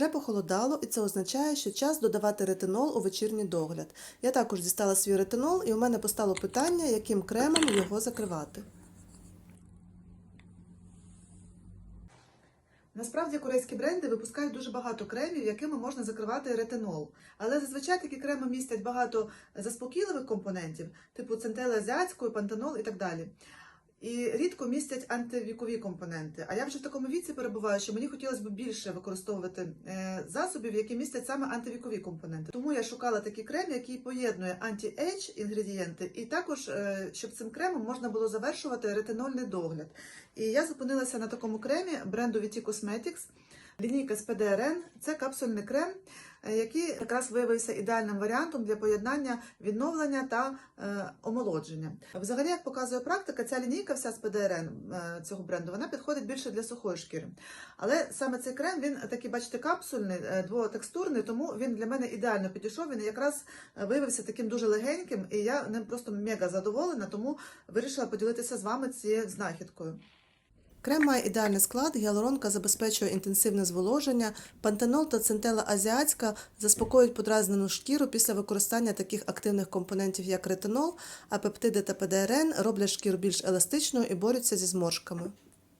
Вже похолодало, і це означає, що час додавати ретинол у вечірній догляд. Я також дістала свій ретинол, і у мене постало питання, яким кремом його закривати. Насправді корейські бренди випускають дуже багато кремів, якими можна закривати ретинол. Але зазвичай такі креми містять багато заспокійливих компонентів, типу центели азіатської, пантенол і так далі. І рідко містять антивікові компоненти. А я вже в такому віці перебуваю, що мені хотілося б більше використовувати е, засобів, які містять саме антивікові компоненти. Тому я шукала такий крем, який поєднує анті-ейдж інгредієнти, і також е, щоб цим кремом можна було завершувати ретинольний догляд. І я зупинилася на такому кремі бренду VT Cosmetics. Лінійка з ПДРН це капсульний крем, е, який якраз виявився ідеальним варіантом для поєднання відновлення та е, омолодження. Взагалі, як показує практика, ця лінійка вся з ПДРН е, цього бренду вона підходить більше для сухої шкіри. Але саме цей крем він такий, бачите, капсульний, двотекстурний, тому він для мене ідеально підійшов. Він якраз виявився таким дуже легеньким, і я ним просто мега задоволена, тому вирішила поділитися з вами цією знахідкою. Крем має ідеальний склад, гіалуронка забезпечує інтенсивне зволоження, пантенол та центела азіатська заспокоюють подразнену шкіру після використання таких активних компонентів, як ретинол, а пептиди та ПДРН роблять шкіру більш еластичною і борються зі зморшками.